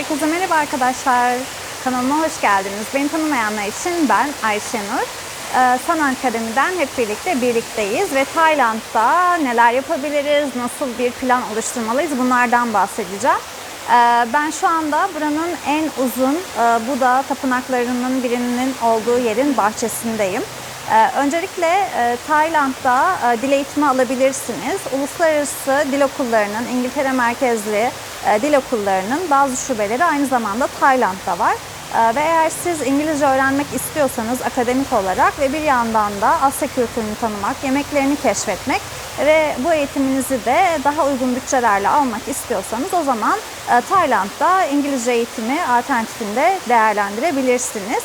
Herkese merhaba arkadaşlar. Kanalıma hoş geldiniz. Beni tanımayanlar için ben Ayşenur. Ee, San Akademi'den hep birlikte birlikteyiz ve Tayland'da neler yapabiliriz, nasıl bir plan oluşturmalıyız bunlardan bahsedeceğim. Ee, Ben şu anda buranın en uzun e, Buda tapınaklarının birinin olduğu yerin bahçesindeyim. Ee, Öncelikle e, Tayland'da e, dil eğitimi alabilirsiniz. Uluslararası dil okullarının, İngiltere merkezli dil okullarının bazı şubeleri aynı zamanda Tayland'da var. Ee, Ve eğer siz İngilizce öğrenmek istiyorsanız akademik olarak ve bir yandan da Asya kültürünü tanımak, yemeklerini keşfetmek ve bu eğitiminizi de daha uygun bütçelerle almak istiyorsanız o zaman e, Tayland'da İngilizce eğitimi alternatifinde değerlendirebilirsiniz.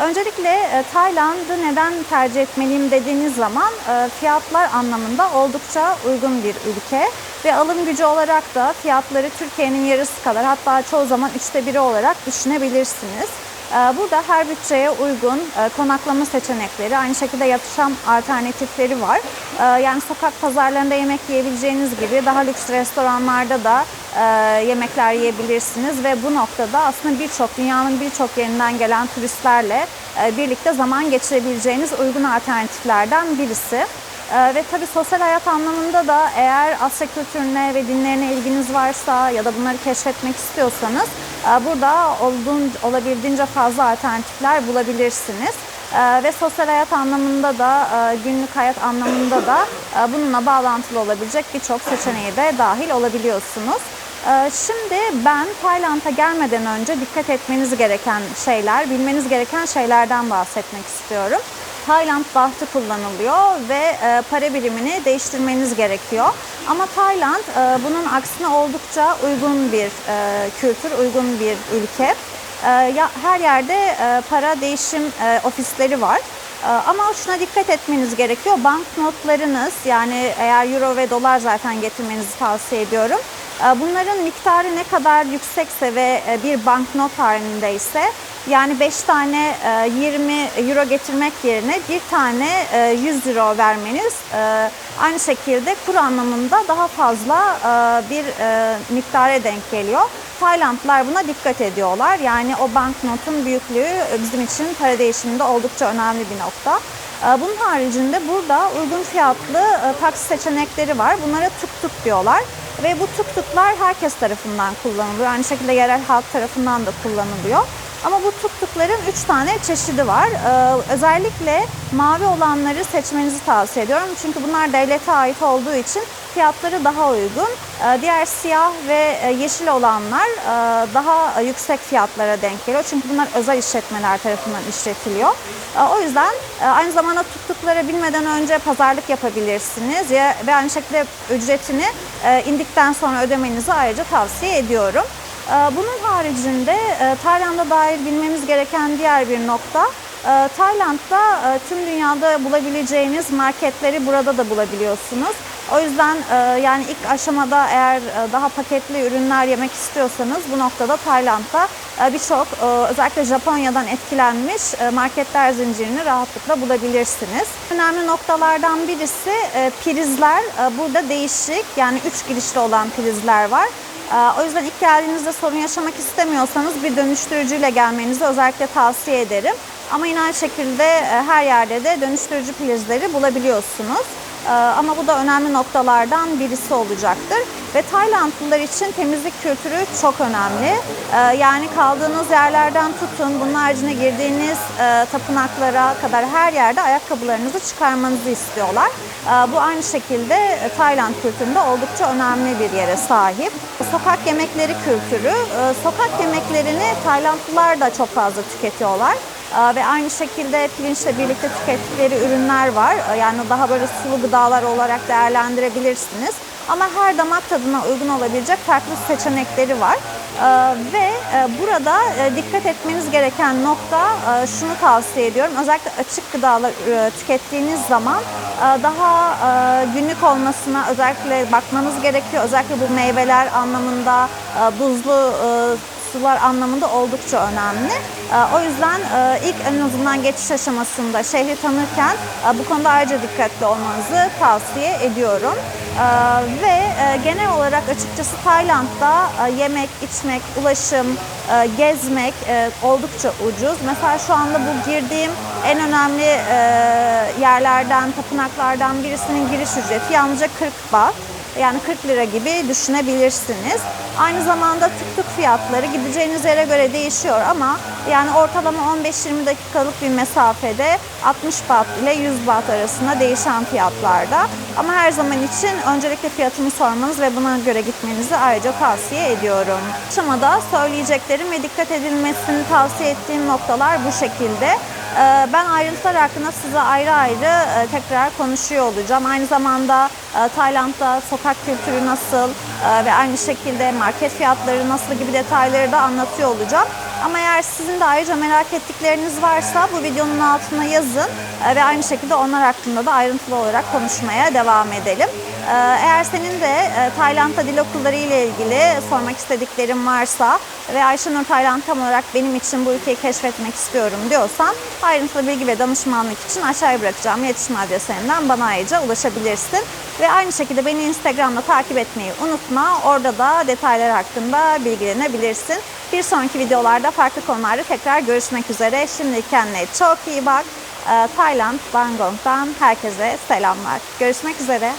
Öncelikle e, Tayland'ı neden tercih etmeliyim dediğiniz zaman e, fiyatlar anlamında oldukça uygun bir ülke ve alım gücü olarak da fiyatları Türkiye'nin yarısı kadar hatta çoğu zaman üçte biri olarak düşünebilirsiniz. Ee, Burada her bütçeye uygun e, konaklama seçenekleri, aynı şekilde yaşam alternatifleri var. Ee, Yani sokak pazarlarında yemek yiyebileceğiniz gibi daha lüks restoranlarda da e, yemekler yiyebilirsiniz ve bu noktada aslında birçok dünyanın birçok yerinden gelen turistlerle e, birlikte zaman geçirebileceğiniz uygun alternatiflerden birisi. Ee, ve tabii sosyal hayat anlamında da eğer Asya kültürüne ve dinlerine ilginiz varsa ya da bunları keşfetmek istiyorsanız e, burada olduğun, olabildiğince fazla alternatifler bulabilirsiniz. Ee, ve sosyal hayat anlamında da e, günlük hayat anlamında da e, bununla bağlantılı olabilecek birçok seçeneği de dahil olabiliyorsunuz. Şimdi ben Tayland'a gelmeden önce dikkat etmeniz gereken şeyler, bilmeniz gereken şeylerden bahsetmek istiyorum. Tayland bahtı kullanılıyor ve e, para birimini değiştirmeniz gerekiyor. Ama Tayland e, bunun aksine oldukça uygun bir e, kültür, uygun bir ülke. E, ya- Her yerde e, para değişim e, ofisleri var. E, Ama şuna dikkat etmeniz gerekiyor. Banknotlarınız yani eğer euro ve dolar zaten getirmenizi tavsiye ediyorum. E, Bunların miktarı ne kadar yüksekse ve e, bir banknot halindeyse yani 5 tane e, 20 euro getirmek yerine bir tane e, 100 euro vermeniz e, aynı şekilde kur anlamında daha fazla e, bir e, miktara denk geliyor. Taylandlılar buna dikkat ediyorlar. Yani o banknotun büyüklüğü e, bizim için para değişiminde oldukça önemli bir nokta. E, Bunun haricinde burada uygun fiyatlı e, taksi seçenekleri var. Bunlara tuk tuk diyorlar. Ve bu tuk tuklar herkes tarafından kullanılıyor. Aynı şekilde yerel halk tarafından da kullanılıyor. Ama bu tuk tukların 3 tane çeşidi var. Ee, özellikle mavi olanları seçmenizi tavsiye ediyorum. Çünkü bunlar devlete ait olduğu için fiyatları daha uygun. Ee, diğer siyah ve e, yeşil olanlar e, daha yüksek fiyatlara denk geliyor. Çünkü bunlar özel işletmeler tarafından işletiliyor. Ee, o yüzden e, aynı zamanda tuk tuklara binmeden önce pazarlık yapabilirsiniz. Ya, ve aynı şekilde ücretini e, indikten sonra ödemenizi ayrıca tavsiye ediyorum. Bunun haricinde e, Tayland'a dair bilmemiz gereken diğer bir nokta, e, Tayland'da e, tüm dünyada bulabileceğiniz marketleri burada da bulabiliyorsunuz. O yüzden e, yani ilk aşamada eğer e, daha paketli ürünler yemek istiyorsanız bu noktada Tayland'da e, birçok özellikle Japonya'dan etkilenmiş marketler zincirini rahatlıkla bulabilirsiniz. Önemli noktalardan birisi prizler. Burada değişik yani üç girişli olan prizler var. O yüzden ilk geldiğinizde sorun yaşamak istemiyorsanız bir dönüştürücüyle gelmenizi özellikle tavsiye ederim. Ama yine aynı şekilde her yerde de dönüştürücü prizleri bulabiliyorsunuz. Ee, Ama bu da önemli noktalardan birisi olacaktır. Ve Taylandlılar için temizlik kültürü çok önemli. Ee, Yani kaldığınız yerlerden tutun, bunun haricinde girdiğiniz e, tapınaklara kadar her yerde ayakkabılarınızı çıkarmanızı istiyorlar. Ee, Bu aynı şekilde e, Tayland kültüründe oldukça önemli bir yere sahip. Sokak yemekleri kültürü. e, Sokak yemeklerini Taylandlılar da çok fazla tüketiyorlar. Ee, Ve aynı şekilde pirinçle birlikte tükettikleri ürünler var. Ee, Yani daha böyle sulu gıdalar olarak değerlendirebilirsiniz. Ama her damak tadına uygun olabilecek farklı seçenekleri var. Ee, Ve e, burada e, dikkat etmeniz gereken nokta e, şunu tavsiye ediyorum. Özellikle açık gıdalar tükettiğiniz zaman daha günlük olmasına özellikle bakmanız gerekiyor. Özellikle bu meyveler anlamında buzlu sular anlamında oldukça önemli. Ee, O yüzden e, ilk en azından geçiş aşamasında şehri tanırken e, bu konuda ayrıca dikkatli olmanızı tavsiye ediyorum. Ee, ve e, genel olarak açıkçası Tayland'da yemek, içmek, ulaşım, gezmek oldukça ucuz. Mesela şu anda bu girdiğim en önemli yerlerden, tapınaklardan birisinin giriş ücreti yalnızca 40 baht. Yani 40 lira gibi düşünebilirsiniz. Aynı zamanda tık tık fiyatları gideceğiniz yere göre değişiyor ama yani ortalama 15-20 dakikalık bir mesafede 60 baht ile 100 baht arasında değişen fiyatlarda. Ama her zaman için öncelikle fiyatını sormanız ve buna göre gitmenizi ayrıca tavsiye ediyorum. Aşamada söyleyeceklerim ve dikkat edilmesini tavsiye ettiğim noktalar bu şekilde. Ee, Ben ayrıntılar hakkında size ayrı ayrı e, tekrar konuşuyor olacağım. Aynı zamanda e, Tayland'da sokak kültürü nasıl e, ve aynı şekilde market fiyatları nasıl gibi detayları da anlatıyor olacağım. Ama eğer sizin de ayrıca merak ettikleriniz varsa bu videonun altına yazın ve aynı şekilde onlar hakkında da ayrıntılı olarak konuşmaya devam edelim. Ee, Eğer senin de e, Tayland'da dil okulları ile ilgili sormak istediklerin varsa ve Ayşenur Tayland tam olarak benim için bu ülkeyi keşfetmek istiyorum diyorsan ayrıntılı bilgi ve danışmanlık için aşağıya bırakacağım iletişim adreslerinden bana ayrıca ulaşabilirsin. Ve aynı şekilde beni Instagram'da takip etmeyi unutma. Orada da detaylar hakkında bilgilenebilirsin. Bir sonraki videolarda farklı konularda tekrar görüşmek üzere. Şimdi kendine çok iyi bak. Ee, Tayland, Bangkok'tan herkese selamlar. Görüşmek üzere.